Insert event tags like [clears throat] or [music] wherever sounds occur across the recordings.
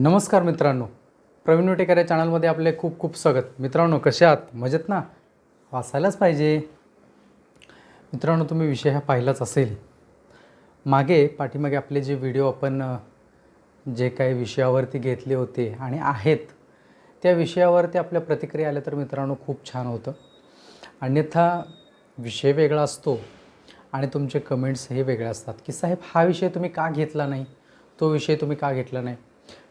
नमस्कार मित्रांनो. प्रवीण विटेकर या चॅनलमध्ये आपले खूप खूप स्वागत. मित्रांनो कसे आहात? मजेत ना? वाचायलाच पाहिजे. मित्रांनो तुम्ही विषय हा पाहिलाच असेल. मागे पाठीमागे आपले जे व्हिडिओ आपण जे काही विषयावरती घेतले होते आणि आहेत त्या विषयावरती आपल्या प्रतिक्रिया आल्या तर मित्रांनो खूप छान होतं. अन्यथा विषय वेगळा असतो आणि तुमचे कमेंट्स हे वेगळे असतात की साहेब हा विषय तुम्ही का घेतला नाही? तो विषय तुम्ही का घेतला नाही?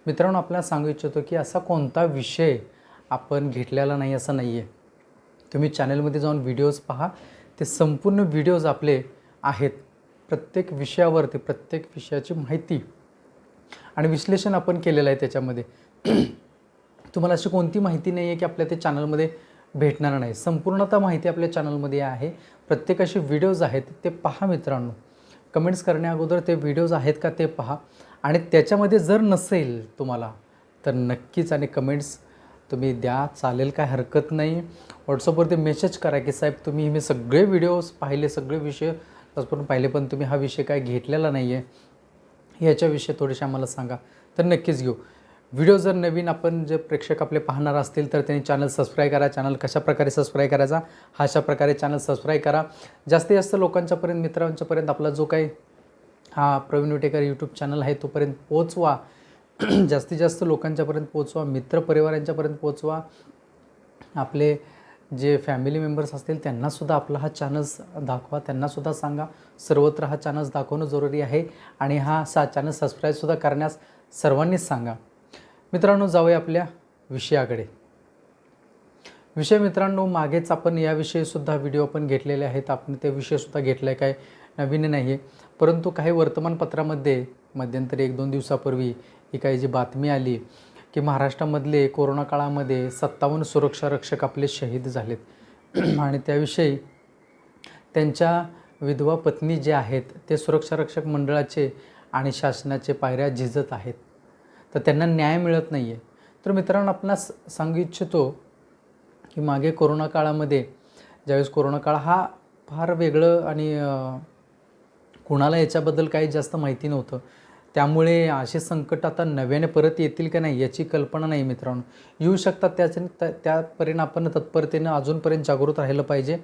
मित्रांनो आपल्याला सांगू इच्छितो की असा कोणता विषय आपण घेतलेला नाही असं नाही आहे तुम्ही चॅनलमध्ये जाऊन व्हिडिओज पहा. ते संपूर्ण व्हिडिओज आपले आहेत. प्रत्येक विषयावरती प्रत्येक विषयाची माहिती आणि विश्लेषण आपण केलेलं आहे त्याच्यामध्ये. [clears throat] तुम्हाला अशी कोणती माहिती नाही आहे की आपल्या ते चॅनलमध्ये भेटणार नाही. संपूर्णतः माहिती आपल्या चॅनलमध्ये आहे. प्रत्येक असे व्हिडिओज आहेत ते पहा मित्रांनो. कमेंट्स करण्या अगोदर ते व्हिडिओज आहेत का ते पहा. आणि त्याच्यामध्ये जर नसेल तुम्हाला तर नक्कीच आणि कमेंट्स तुम्ही द्या. चालेल काय हरकत नाही. व्हॉट्सअपवरती मेसेज करा की साहेब तुम्ही मी सगळे व्हिडिओज पाहिले सगळे विषय आजपर्यंत पाहिले पण तुम्ही हा विषय काय घेतलेला नाही आहे याच्याविषयी थोडेसे आम्हाला सांगा तर नक्कीच घेऊ. व्हिडिओ जर नवीन आपण जे प्रेक्षक आपले पाहणार असतील तर त्यांनी चॅनल सबस्क्राईब करा. चॅनल कशाप्रकारे सबस्क्राईब करायचा? हा अशा प्रकारे चॅनल सबस्क्राईब करा. जास्तीत जास्त लोकांच्यापर्यंत मित्रांच्यापर्यंत आपला जो काही हा प्रवीण विटेकर यूट्यूब चॅनल आहे तोपर्यंत पोचवा [clears throat] जास्तीत जास्त लोकांच्यापर्यंत पोचवा मित्रपरिवारांच्यापर्यंत पोचवा आपले जे फॅमिली मेंबर्स असतील त्यांनासुद्धा आपला हा चॅनल्स दाखवा त्यांनासुद्धा सांगा. सर्वत्र हा चॅनल्स दाखवणं जरुरी आहे आणि हा सा चॅनल सबस्क्राईबसुद्धा करण्यास सर्वांनीच सांगा. मित्रांनो जाऊया आपल्या विषयाकडे. विषय मित्रांनो मागेच आपण याविषयीसुद्धा व्हिडिओ आपण घेतलेले आहेत. आपण ते विषयसुद्धा घेतला आहे काय? नवीन नाही आहे परंतु काही वर्तमानपत्रामध्ये मध्यंतरी एक दोन दिवसापूर्वी ही काही जी बातमी आली की महाराष्ट्रामधले कोरोना काळामध्ये सत्तावन्न सुरक्षा रक्षक आपले शहीद झालेत. [clears throat] आणि त्याविषयी त्यांच्या विधवा पत्नी जे आहेत ते सुरक्षा रक्षक मंडळाचे आणि शासनाचे पायऱ्या झिजत आहेत. तर त्यांना न्याय मिळत नाही आहे तर मित्रांनो आपणास सांगू इच्छितो की मागे कोरोना काळामध्ये ज्यावेळेस कोरोना काळ हा फार वेगळं आणि कुणाला याच्याबद्दल काही जास्त माहिती नव्हतं. त्यामुळे असे संकट आता नव्याने परत येतील का नाही याची कल्पना नाही मित्रांनो. येऊ शकतात त्याच्या त्या- त्यापर्यंत आपण तत्परतेनं अजूनपर्यंत जागृत राहिलं पाहिजे.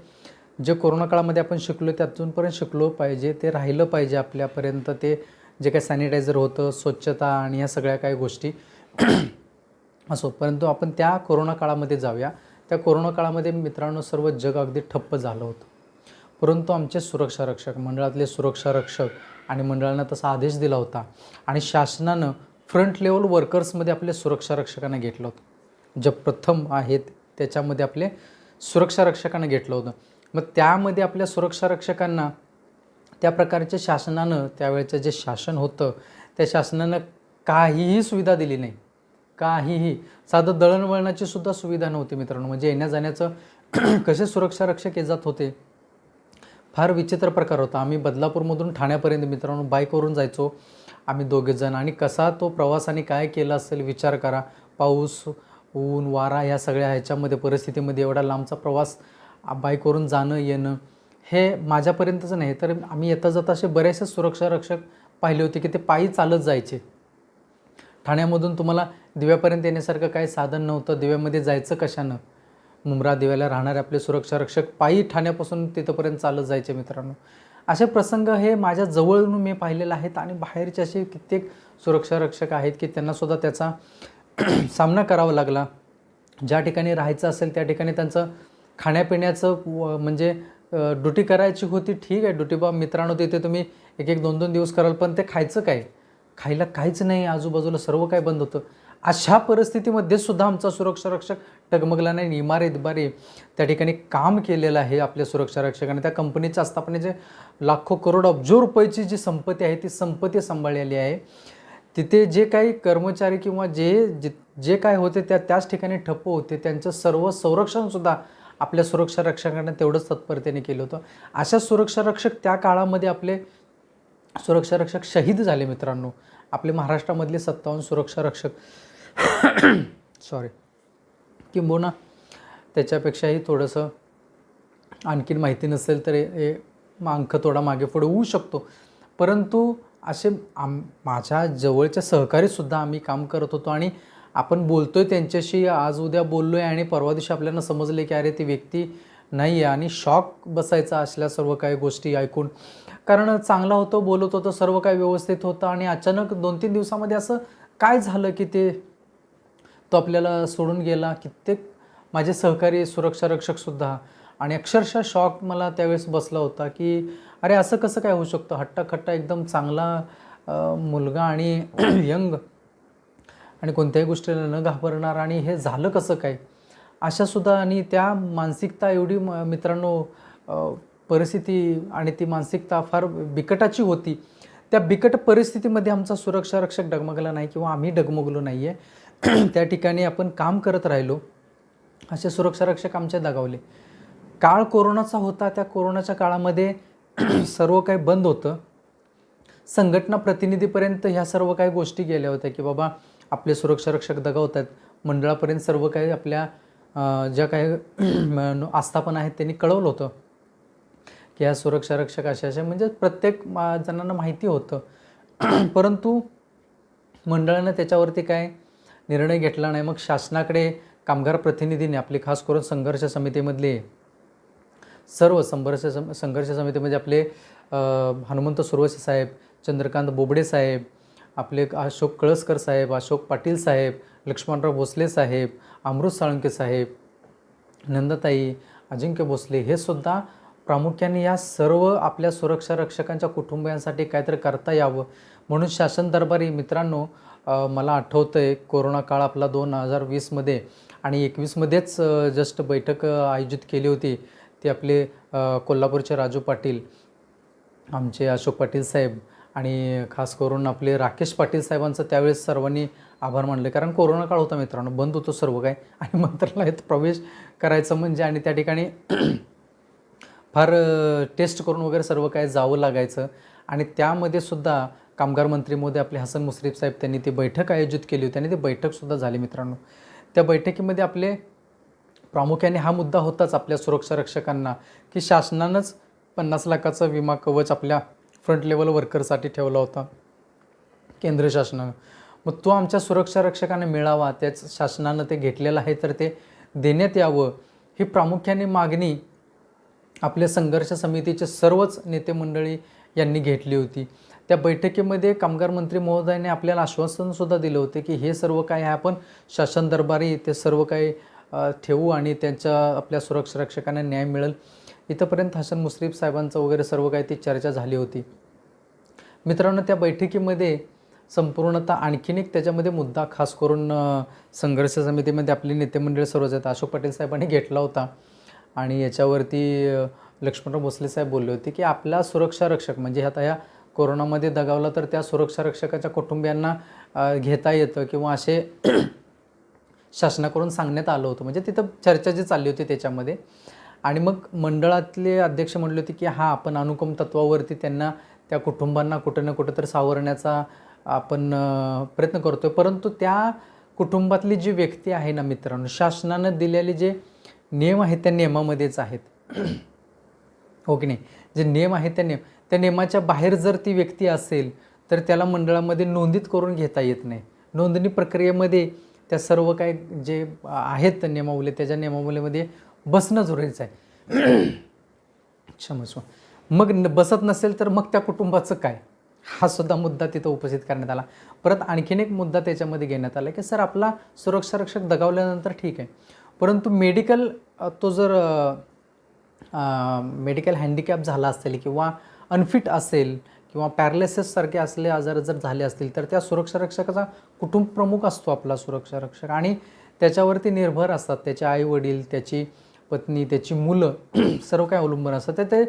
जे कोरोना काळामध्ये आपण शिकलो ते अजूनपर्यंत शिकलो पाहिजे ते राहिलं पाहिजे आपल्यापर्यंत. ते जे काही सॅनिटायझर होतं स्वच्छता आणि या सगळ्या काही गोष्टी [clears throat] असो. परंतु आपण त्या कोरोना काळामध्ये जाऊया. त्या कोरोना काळामध्ये मित्रांनो सर्व जग अगदी ठप्प झालं होतं. परंतु आमचे सुरक्षा रक्षक मंडळातले सुरक्षा रक्षक आणि मंडळानं तसा आदेश दिला होता आणि शासनानं फ्रंट लेवल वर्कर्समध्ये आपले सुरक्षा रक्षकांना घेतलं होतं. जे प्रथम आहेत त्याच्यामध्ये आपले सुरक्षा रक्षकांना घेतलं होतं. मग त्यामध्ये आपल्या सुरक्षा रक्षकांना त्या प्रकारच्या शासनानं त्यावेळेचं जे शासन होतं त्या शासनानं काहीही सुविधा दिली नाही. काहीही. साधं दळणवळणाची सुद्धा सुविधा नव्हती मित्रांनो. म्हणजे येण्या जाण्याचं [clears throat] कसे सुरक्षा रक्षक ये जात होते? फार विचित्र प्रकार होता. आम्ही बदलापूरमधून ठाण्यापर्यंत मित्रांनो बाईकवरून जायचो. आम्ही दोघेजण आणि कसा तो प्रवासाने काय केला असेल विचार करा. पाऊस ऊन वारा ह्या सगळ्या ह्याच्यामध्ये परिस्थितीमध्ये एवढा लांबचा प्रवास बाईकवरून जाणं येणं हे माझ्यापर्यंतच नाही. तर आम्ही येता जाता असे बरेचसे सुरक्षा रक्षक पाहिले होते की ते पायी चालत जायचे. ठाण्यामधून तुम्हाला दिव्यापर्यंत येण्यासारखं काही साधन नव्हतं. दिव्यामध्ये जायचं कशानं? मुंब्रा दिव्याला राहणारे आपले सुरक्षा रक्षक पायी ठाण्यापासून तिथंपर्यंत चालत जायचे मित्रांनो. असे प्रसंग हे माझ्या जवळून मी पाहिलेले आहेत आणि बाहेरचे असे कित्येक सुरक्षा रक्षक आहेत की त्यांनासुद्धा त्याचा [clears throat] सामना करावा लागला. ज्या ठिकाणी राहायचं असेल त्या ठिकाणी त्यांचं खाण्यापिण्याचं व- म्हणजे ड्युटी करायची होती ठीक आहे ड्युटी बा मित्रांनो तिथे तुम्ही एक एक दोन दोन दिवस कराल पण ते खायचं काय? खायला काहीच नाही आजूबाजूला सर्व काय बंद होतं. अशा परिस्थितीमध्ये सुद्धा आमचा सुरक्षा रक्षक टगमगला नाही इमारे इमारे त्या ठिकाणी काम केलेलं आहे आपल्या सुरक्षा रक्षकाने. त्या कंपनीच्या आस्थापनेचे लाखो करोड अब्जो रुपयाची जी संपत्ती आहे ती संपत्ती सांभाळलेली आहे. तिथे जे काही कर्मचारी किंवा जे जे जे काय होते त्या त्याच ठिकाणी ठप्प होते. त्यांचं सर्व संरक्षणसुद्धा आपल्या सुरक्षा रक्षकांना तेवढंच तत्परतेने केलं होतं. अशा सुरक्षा रक्षक त्या काळामध्ये आपले सुरक्षा रक्षक शहीद झाले मित्रांनो. आपले महाराष्ट्रामधले सत्तावन्न सुरक्षा रक्षक [coughs] सॉरी किंबहुना त्याच्यापेक्षाही थोडंसं आणखीन माहिती नसेल तर हे- अंक थोडा मागे पुढे होऊ शकतो. परंतु असे आम माझ्या जवळच्या सहकारीसुद्धा आम्ही काम करत होतो आणि आपण बोलतो आहे त्यांच्याशी आज उद्या बोललो आहे आणि परवा दिवशी आपल्याला समजले की अरे ती व्यक्ती नाही आहे आणि शॉक बसायचा असल्या सर्व काही गोष्टी ऐकून. कारण चांगला होतो बोलत होतो सर्व काही व्यवस्थित होतं आणि अचानक दोन तीन दिवसामध्ये असं काय झालं की ते तो आपल्याला सोडून गेला. कित्येक माझे सहकारी सुरक्षा रक्षकसुद्धा आणि अक्षरशः शॉक मला त्यावेळेस बसला होता की अरे असं कसं काय होऊ शकतं? हट्टाखट्टा एकदम चांगला मुलगा आणि [clears throat] यंग आणि कोणत्याही गोष्टीला न घाबरणार आणि हे झालं कसं काय? अशासुद्धा आणि त्या मानसिकता एवढी म- मित्रांनो परिस्थिती आणि ती मानसिकता फार बिकटाची होती. त्या बिकट परिस्थितीमध्ये आमचा सुरक्षा रक्षक डगमगला नाही किंवा आम्ही डगमगलो नाही आहे [clears throat] त्या ठिकाणी आपण काम करत राहिलो असे सुरक्षा रक्षक आमचे दगावले. काळ कोरोनाचा होता त्या कोरोनाच्या काळामध्ये [clears throat] सर्व काही बंद होतं. संघटना प्रतिनिधीपर्यंत ह्या सर्व काही गोष्टी गेल्या होत्या की बाबा आपले सुरक्षा रक्षक दगावत आहेत मंडळापर्यंत सर्व काही आपल्या ज्या काही [clears throat] आस्थापन आस्थापना आहेत त्यांनी कळवलं होतं. की ह्या सुरक्षा रक्षक अशा अशा म्हणजे प्रत्येक मा- जणांना माहिती होतं. परंतु मंडळानं त्याच्यावरती काय निर्णय घेतला नाही मग शासनाकडे कामगार प्रतिनिधींनी आपले खास करून संघर्ष समितीमधले सर्व संघर्ष सम संघर्ष समितीमध्ये आपले हनुमंत सुरवसे साहेब चंद्रकांत बोबडे साहेब आपले अशोक कळसकर साहेब अशोक पाटील साहेब लक्ष्मणराव भोसले साहेब अमृत साळुंके साहेब नंदताई अजिंक्य भोसले हे सुद्धा प्रामुख्याने या सर्व आपल्या सुरक्षा रक्षकांच्या कुटुंबियांसाठी काहीतरी करता यावं म्हणून शासन दरबारी मित्रांनो मला आठवतं आहे कोरोना काळ आपला दोन हजार वीसमध्ये आणि एकवीसमध्येच जस्ट बैठक आयोजित केली होती. ती आपले कोल्हापूरचे राजू पाटील आमचे अशोक पाटील साहेब आणि खास करून आपले राकेश पाटील साहेबांचं त्यावेळेस सर्वांनी आभार मानले. कारण कोरोना काळ होता मित्रांनो बंद होतो सर्व काय आणि [laughs] मंत्रालयात प्रवेश करायचं म्हणजे आणि त्या ठिकाणी [clears throat] फार टेस्ट करून वगैरे सर्व काय जावं लागायचं आणि त्यामध्ये सुद्धा कामगार मंत्री मोदी आपले हसन मुश्रीफ साहेब त्यांनी ती बैठक आयोजित केली होती आणि ती बैठकसुद्धा झाली मित्रांनो. त्या बैठकीमध्ये आपले प्रामुख्याने हा मुद्दा होताच आपल्या सुरक्षा रक्षकांना की शासनानंच पन्नास लाखाचा विमा कवच आपल्या फ्रंट लेवल वर्करसाठी ठेवला होता केंद्र शासनानं. मग तो आमच्या सुरक्षा रक्षकांना मिळावा त्याच शासनानं ते घेतलेलं आहे तर ते देण्यात यावं ही प्रामुख्याने मागणी आपल्या संघर्ष समितीचे सर्वच नेते मंडळी यांनी घेतली होती. त्या बैठकीमध्ये कामगार मंत्री महोदयाने आपल्याला आश्वासनसुद्धा दिलं होते की हे सर्व काय आहे आपण शासन दरबारी ते सर्व काही ठेवू आणि त्यांच्या आपल्या सुरक्षा रक्षकांना न्याय मिळेल. इथंपर्यंत हसन मुश्रीफ साहेबांचं वगैरे सर्व काही ती चर्चा झाली होती. मित्रांनो त्या बैठकीमध्ये संपूर्णतः आणखीन एक त्याच्यामध्ये मुद्दा खास करून संघर्ष समितीमध्ये आपले नेतेमंडळ सर्व सर्वच आहेत. अशोक पाटील साहेबांनी घेतला होता. आणि याच्यावरती लक्ष्मणराव भोसले साहेब बोलले होते की आपला सुरक्षा रक्षक म्हणजे आता ह्या कोरोनामध्ये दगावला तर त्या सुरक्षा रक्षकाच्या कुटुंबियांना घेता येतं किंवा असे [clears throat] शासनाकडून सांगण्यात आलं होतं. म्हणजे तिथं चर्चा जी चालली होती त्याच्यामध्ये. आणि मग मंडळातले अध्यक्ष म्हणले होते की हा आपण अनुकम तत्वावरती त्यांना त्या कुटुंबांना कुठं ना कुठं तर सावरण्याचा आपण प्रयत्न प्रयत्न करतोय. परंतु त्या कुटुंबातली जी व्यक्ती आहे ना मित्रांनो शासनानं दिलेले जे नियम आहेत त्या नियमामध्येच आहेत. [clears throat] हो की नाही? जे नियम आहेत त्या नियम त्या नियमाच्या बाहेर जर ती व्यक्ती असेल तर त्याला मंडळामध्ये नोंदीत करून घेता येत नाही. नोंदणी प्रक्रियेमध्ये त्या सर्व काय जे आहेत नियमावली त्याच्या नियमावलीमध्ये बसणं जरुरीचं आहे. क्षमस्व मग न बसत नसेल तर मग त्या कुटुंबाचं काय? हा सुद्धा मुद्दा तिथं उपस्थित करण्यात आला. परत आणखीन एक मुद्दा त्याच्यामध्ये घेण्यात आला की सर आपला सुरक्षा रक्षक दगावल्यानंतर ठीक आहे. परंतु मेडिकल तो जर मेडिकल हँडिकॅप झाला असेल किंवा अनफिट असेल किंवा पॅरालिसिससारखे असले आजार जर झाले असतील तर त्या सुरक्षा रक्षकाचा कुटुंब प्रमुख असतो आपला सुरक्षा रक्षक. आणि त्याच्यावरती निर्भर असतात. त्याचे आई वडील त्याची पत्नी त्याची मुलं [clears throat] सर्व काय अवलंबून असतात. तर ते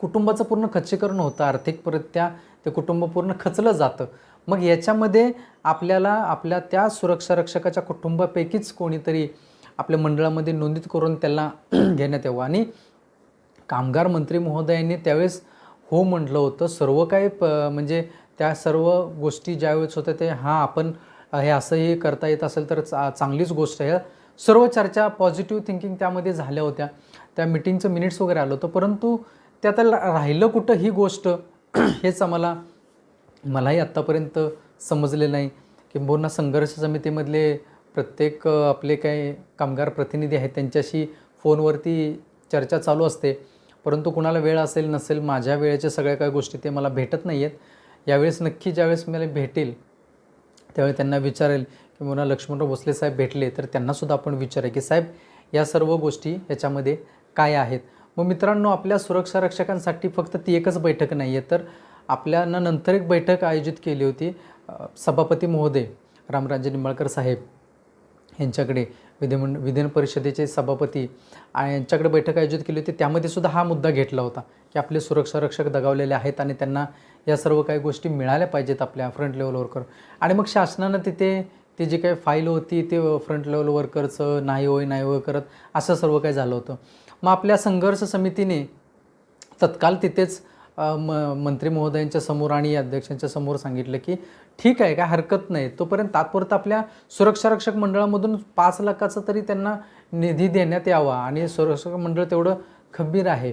कुटुंबाचं पूर्ण खच्चीकरण होतं. आर्थिकरित्या ते कुटुंब पूर्ण खचलं जातं. मग याच्यामध्ये आपल्याला आपल्या त्या सुरक्षा रक्षकाच्या कुटुंबापैकीच कोणीतरी आपल्या मंडळामध्ये नोंदीत करून त्याला [clears throat] घेण्यात यावं. आणि कामगार मंत्री महोदयांनी त्यावेळेस हो म्हटलं होतं सर्व काही प म्हणजे त्या सर्व गोष्टी ज्यावेळेस होत्या ते हां आपण हे असंही करता येत असेल तर चा चांगलीच गोष्ट आहे. सर्व चर्चा पॉझिटिव्ह थिंकिंग त्यामध्ये झाल्या होत्या. त्या मिटिंगचं मिनिट्स वगैरे आलं होतं परंतु त्यात राहिलं कुठं ही गोष्ट [clears throat] हेच आम्हाला मलाही आत्तापर्यंत समजलेलं नाही. किंबहुना संघर्ष समितीमधले प्रत्येक आपले काही कामगार प्रतिनिधी आहेत त्यांच्याशी फोनवरती चर्चा चालू असते. परंतु कुणाला वेळ असेल नसेल माझ्या वेळेच्या सगळ्या काही गोष्टी ते मला भेटत नाही आहेत यावेळेस नक्की ज्यावेळेस मला भेटेल त्यावेळी त्यांना विचारेल की मला लक्ष्मणराव भोसले साहेब भेटले तर त्यांनासुद्धा आपण विचारे की साहेब या सर्व गोष्टी याच्यामध्ये काय आहेत? मग मित्रांनो आपल्या सुरक्षा रक्षकांसाठी फक्त ती एकच बैठक नाही आहे तर आपल्यानं नंतर एक बैठक आयोजित केली होती सभापती महोदय रामराजे निंबाळकर साहेब. यांच्याकडे विधिमंड विधान परिषदेचे सभापती आणि यांच्याकडे बैठक आयोजित केली होती. त्यामध्ये सुद्धा हा मुद्दा घेतला होता की आपले सुरक्षा रक्षक दगावलेले आहेत आणि त्यांना या सर्व काही गोष्टी मिळाल्या पाहिजेत आपल्या फ्रंट लेवल वर्कर आणि मग शासनानं तिथे ती जी काही फाईल होती ते फ्रंट लेवल वर्करचं नाही होय नाही होय करत असं सर्व काही झालं होतं. मग आपल्या संघर्ष समितीने तत्काल तिथेच म मंत्री महोदयांच्या समोर आणि अध्यक्षांच्या समोर सांगितलं की ठीक आहे काय हरकत नाही. तोपर्यंत तात्पुरता आपल्या सुरक्षा रक्षक मंडळामधून पाच लाखाचा तरी त्यांना निधी देण्यात यावा आणि सुरक्षक मंडळ तेवढं खंबीर आहे.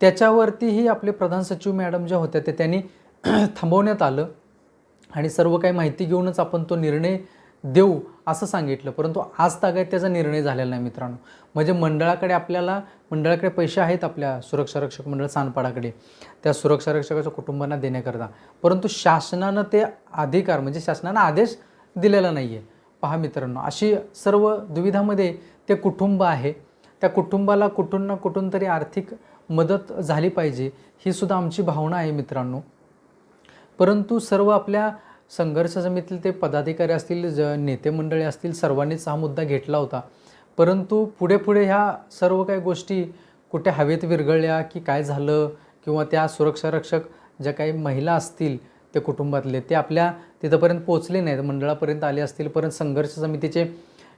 त्याच्यावरतीही आपले प्रधान सचिव मॅडम ज्या होत्या ते त्यांनी [clears throat] थांबवण्यात आलं आणि सर्व काही माहिती घेऊनच आपण तो निर्णय देऊ. असं सांगितलं. परंतु आज तागायत त्याचा निर्णय झालेला नाही मित्रांनो. म्हणजे मंडळाकडे आपल्याला मंडळाकडे पैसे आहेत आपल्या सुरक्षा रक्षक मंडळ सानपाडाकडे त्या सुरक्षा रक्षकाच्या कुटुंबांना देण्याकरता. परंतु शासनानं ते अधिकार म्हणजे शासनानं आदेश दिलेला नाही आहे पहा मित्रांनो अशी सर्व दुविधामध्ये ते कुटुंब आहे. त्या कुटुंबाला कुठून ना कुठून तरी आर्थिक मदत झाली पाहिजे ही सुद्धा आमची भावना आहे मित्रांनो. परंतु सर्व आपल्या संघर्ष समितीतील ते पदाधिकारी असतील ज नेते मंडळी असतील सर्वांनीच हा मुद्दा घेतला होता. परंतु पुढे पुढे ह्या सर्व काही गोष्टी कुठे हवेत विरघळल्या की काय झालं किंवा त्या सुरक्षा रक्षक ज्या काही महिला असतील ते कुटुंबातले ते आपल्या तिथंपर्यंत पोचले नाहीत मंडळापर्यंत आले असतील परंतु संघर्ष समितीचे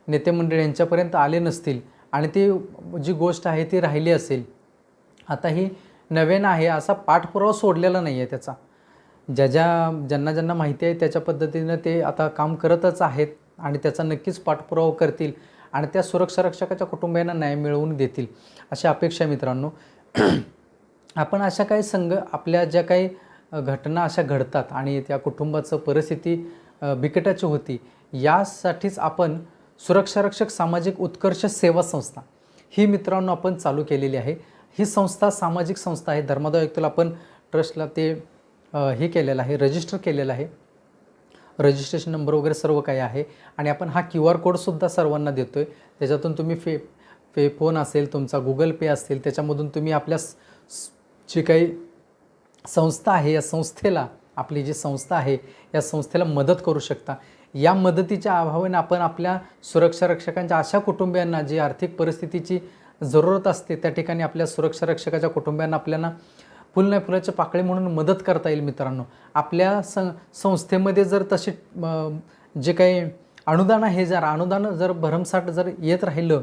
नेते मंडळी यांच्यापर्यंत आले नसतील आणि ती जी गोष्ट आहे ती राहिली असेल. आता ही नवीन आहे असा पाठपुरावा सोडलेला नाही आहे त्याचा. ज्या ज्या ज्यांना ज्यांना माहिती आहे त्याच्या पद्धतीनं ते आता काम करतच आहेत आणि त्याचा नक्कीच पाठपुरावा करतील आणि त्या सुरक्षा रक्षकाच्या कुटुंबियांना न्याय मिळवून देतील अशी अपेक्षा आहे मित्रांनो. [clears throat] आपण अशा काही संघ आपल्या ज्या काही घटना अशा घडतात आणि त्या कुटुंबाचं परिस्थिती बिकटाची होती यासाठीच आपण सुरक्षा रक्षक सामाजिक उत्कर्ष सेवा संस्था ही मित्रांनो आपण चालू केलेली आहे. ही संस्था सामाजिक संस्था आहे. धर्मादाय आपण ट्रस्टला ते हे केलेलं आहे रजिस्टर केलेलं आहे. रजिस्ट्रेशन नंबर वगैरे सर्व काही आहे. आणि आपण हा क्यू आर कोडसुद्धा सर्वांना देतो आहे त्याच्यातून तुम्ही फे पे फोन असेल तुमचा गुगल पे असेल त्याच्यामधून तुम्ही आपल्या जी काही संस्था आहे या संस्थेला आपली जी संस्था आहे या संस्थेला मदत करू शकता. या मदतीच्या अभावाने आपण आपल्या सुरक्षा रक्षकांच्या अशा कुटुंबियांना जी आर्थिक परिस्थितीची जरूरत असते त्या ठिकाणी आपल्या सुरक्षा रक्षकाच्या कुटुंबियांना आपल्याला फुल नाही फुलाच्या पाकळी म्हणून मदत करता येईल मित्रांनो. आपल्या सं संस्थेमध्ये जर तसे जे काही अनुदान आहे जर अनुदान जर भरमसाठ जर येत राहिलं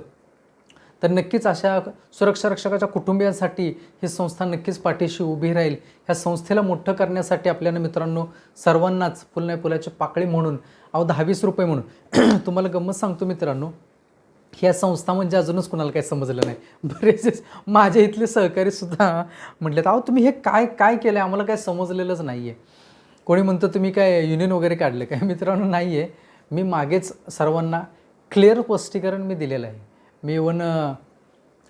तर नक्कीच अशा सुरक्षा रक्षकाच्या कुटुंबियांसाठी ही संस्था नक्कीच पाठीशी उभी राहील. ह्या संस्थेला मोठं करण्यासाठी आपल्याला मित्रांनो सर्वांनाच फुल नाही फुलाची पाकळी म्हणून अहो दहावीस रुपये म्हणून. [clears throat] तुम्हाला गंमत सांगतो मित्रांनो. ह्या संस्था म्हणजे अजूनच कुणाला काही समजलं नाही. बरेच माझ्या इथले सहकारी सुद्धा म्हटलेत अहो तुम्ही हे काय काय केलं आहे आम्हाला काय समजलेलंच नाही आहे कोणी म्हणतं तुम्ही काय युनियन वगैरे काढलं काय? [laughs] मित्रांनो नाही आहे मी मागेच सर्वांना क्लिअर स्पष्टीकरण मी दिलेलं आहे. मी इवन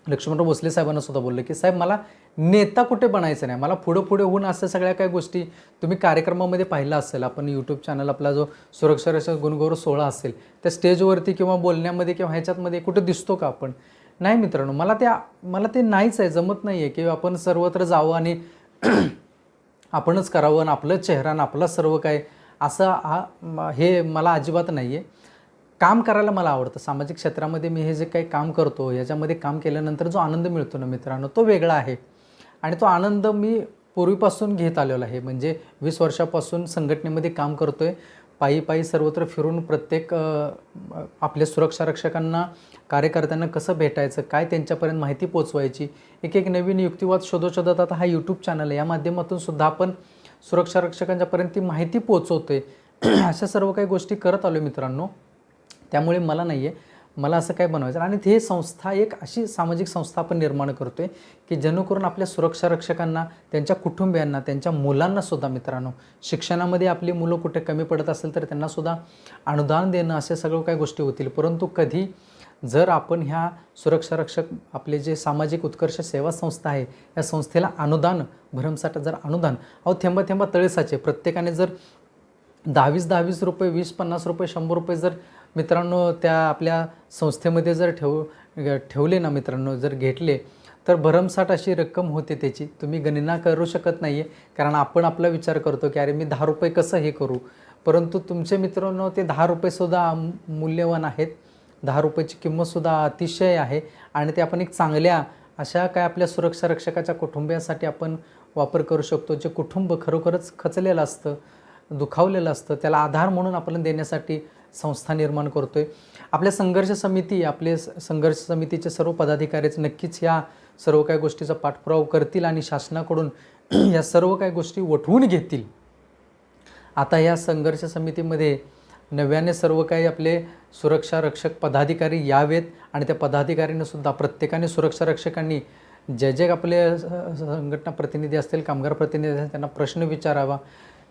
लक्ष्मणराव भोसले साहेबांना सुद्धा बोललो की साहेब मला नेता कुठे बनायचं नाही? मला पुढं पुढे होऊन असं सगळ्या काही गोष्टी तुम्ही कार्यक्रमामध्ये पाहिलं असेल. आपण यूट्यूब चॅनल आपला जो सुरक्षा रक्षक गुणगौरव सोहळा असेल त्या स्टेजवरती किंवा बोलण्यामध्ये किंवा ह्याच्यातमध्ये कुठे दिसतो का आपण? नाही मित्रांनो मला त्या मला ते नाहीच आहे जमत नाही आहे की आपण सर्वत्र जावं आणि [clears throat] आपणच करावं आणि आपलं चेहरा आणि आपलं सर्व काय असं हा हे मला अजिबात नाही आहे काम करायला मला आवडतं. सामाजिक क्षेत्रामध्ये मी हे जे काही काम करतो याच्यामध्ये काम केल्यानंतर जो आनंद मिळतो ना मित्रांनो तो वेगळा आहे. आणि तो आनंद मी पूर्वीपासून घेत आलेलो आहे. म्हणजे वीस वर्षापासून संघटनेमध्ये काम करतो आहे पायी पायी सर्वत्र फिरून प्रत्येक आपल्या सुरक्षा रक्षकांना कार्यकर्त्यांना कसं भेटायचं काय त्यांच्यापर्यंत माहिती पोचवायची एक एक नवीन युक्तिवाद शोधत शोधत आता हा यूट्यूब चॅनल आहे. या माध्यमातून सुद्धा आपण सुरक्षा रक्षकांच्यापर्यंत ती माहिती पोचवतोय. [clears throat] अशा सर्व काही गोष्टी करत आलो मित्रांनो. त्यामुळे मला नाही आहे मला असं काय बनवायचं? आणि ते संस्था एक अशी सामाजिक संस्था आपण निर्माण करतो आहे की जेणेकरून आपल्या सुरक्षा रक्षकांना त्यांच्या कुटुंबियांना त्यांच्या मुलांनासुद्धा मित्रांनो शिक्षणामध्ये आपली मुलं कुठे कमी पडत असेल तर त्यांनासुद्धा अनुदान देणं असे सगळं काही गोष्टी होतील. परंतु कधी जर आपण ह्या सुरक्षा रक्षक आपले जे सामाजिक उत्कर्ष सेवा संस्था आहे या संस्थेला अनुदान भरमसाठ जर अनुदान अहो थेंबा थेंबा तळेसाचे प्रत्येकाने जर दहावीस दहावीस रुपये वीस पन्नास रुपये शंभर रुपये जर मित्रांनो त्या आपल्या संस्थेमध्ये जर ठेव ठेवले ना मित्रांनो जर घेतले तर भरमसाठ अशी रक्कम होते त्याची. तुम्ही गणना करू शकत नाही आहे कारण आपण आपला विचार करतो की अरे मी दहा रुपये कसं हे करू? परंतु तुमचे मित्रांनो ते दहा रुपयेसुद्धा मूल्यवान आहेत. दहा रुपयाची किंमतसुद्धा अतिशय आहे आणि ते आपण एक चांगल्या अशा काय आपल्या सुरक्षा रक्षकाच्या कुटुंबियासाठी आपण वापर करू शकतो जे कुटुंब खरोखरच खचलेलं असतं दुखावलेलं असतं त्याला आधार म्हणून आपण देण्यासाठी संस्था निर्माण करतो आहे आपल्या संघर्ष समिती आपले संघर्ष समितीचे सर्व पदाधिकारीच नक्कीच या सर्व काही गोष्टीचा पाठपुरावा करतील आणि शासनाकडून [clears throat] या सर्व काही गोष्टी वठवून घेतील. आता या संघर्ष समितीमध्ये नव्याने सर्व काही आपले सुरक्षा रक्षक पदाधिकारी यावेत आणि त्या पदाधिकाऱ्यांनी सुद्धा प्रत्येकाने सुरक्षा रक्षकांनी जे जे आपले संघटना प्रतिनिधी असतील कामगार प्रतिनिधी असतील त्यांना प्रश्न विचारावा.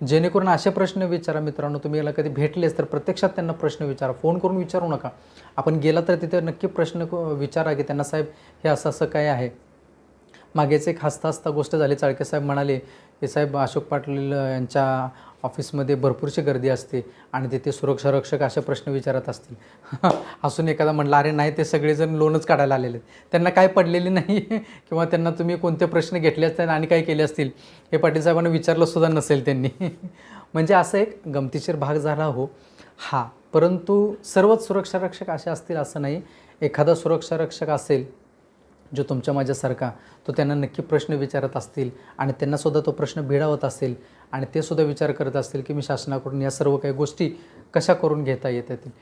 जेणेकरून असे प्रश्न विचारा मित्रांनो तुम्ही याला कधी भेटलेस तर प्रत्यक्षात त्यांना प्रश्न विचारा. फोन करून विचारू नका. आपण गेला तर तिथे नक्की प्रश्न क- विचारा की त्यांना साहेब हे असं असं काय आहे? मागेच एक हसता हसता गोष्ट झाली. चाळके साहेब म्हणाले की साहेब अशोक पाटील यांच्या ऑफिसमध्ये भरपूरशी गर्दी असते आणि तिथे सुरक्षा रक्षक असे प्रश्न विचारत असतील. [laughs] हसून एखादा म्हणला अरे नाही ते सगळेजण लोनच काढायला आलेले आहेत. त्यांना काय पडलेले नाही? [laughs] किंवा त्यांना तुम्ही कोणते प्रश्न घेतले असतील आणि काय केले असतील हे पाटील साहेबांना विचारलंसुद्धा नसेल त्यांनी. [laughs] म्हणजे असं एक गमतीशीर भाग झाला हो. हा परंतु सर्वच सुरक्षा रक्षक असे असतील असं नाही. एखादा सुरक्षा रक्षक असेल जो तुमच्या माझ्यासारखा तो त्यांना नक्की प्रश्न विचारत असतील आणि त्यांनासुद्धा तो प्रश्न भिडावत असेल आणि ते सुद्धा विचार करत असतील की मी शासनाकडून या सर्व काही गोष्टी कशा करून घेता येत येतील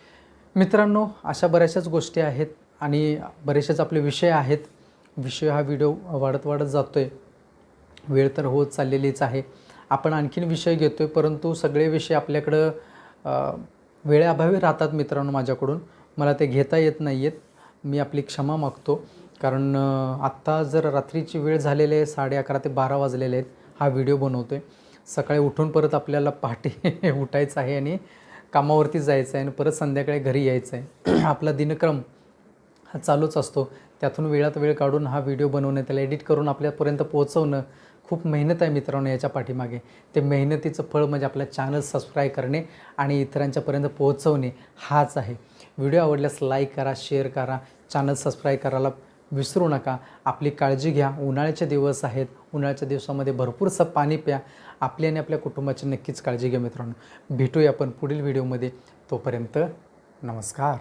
मित्रांनो अशा बऱ्याचशाच गोष्टी आहेत आणि बरेचसेच आपले विषय आहेत. विषय हा व्हिडिओ वाढत वाढत जातो आहे वेळ तर होत चाललेलीच आहे. आपण आणखीन विषय घेतो आहे परंतु सगळे विषय आपल्याकडं वेळेअभावी राहतात मित्रांनो माझ्याकडून. मला ते घेता येत नाही आहेत मी आपली क्षमा मागतो. कारण आत्ता जर रात्रीची वेळ झालेली आहे साडे अकरा ते बारा वाजलेले आहेत हा व्हिडिओ बनवतो आहे सकाळी उठून परत आपल्याला पहाटे [laughs] उठायचं आहे आणि कामावरती जायचं आहे आणि परत संध्याकाळी घरी यायचं आहे. [clears throat] आपला दिनक्रम हा चालूच असतो. त्यातून वेळात वेळ काढून हा व्हिडिओ बनवणं त्याला एडिट करून आपल्यापर्यंत पोहोचवणं खूप मेहनत आहे मित्रांनो याच्या पाठीमागे. ते मेहनतीचं फळ म्हणजे आपल्या चॅनल सबस्क्राईब करणे आणि इतरांच्यापर्यंत पोहोचवणे हाच आहे. व्हिडिओ आवडल्यास लाईक करा शेअर करा चॅनल सबस्क्राईब करायला विसरू नका. आपली काळजी घ्या. उन्हाळ्याचे दिवस आहेत. उन्हाळ्याच्या दिवसामध्ये भरपूरसं पाणी प्या. आपली आणि आपल्या कुटुंबाची नक्कीच काळजी घ्या मित्रांनो. भेटूया आपण पुढील व्हिडिओमध्ये. तोपर्यंत नमस्कार.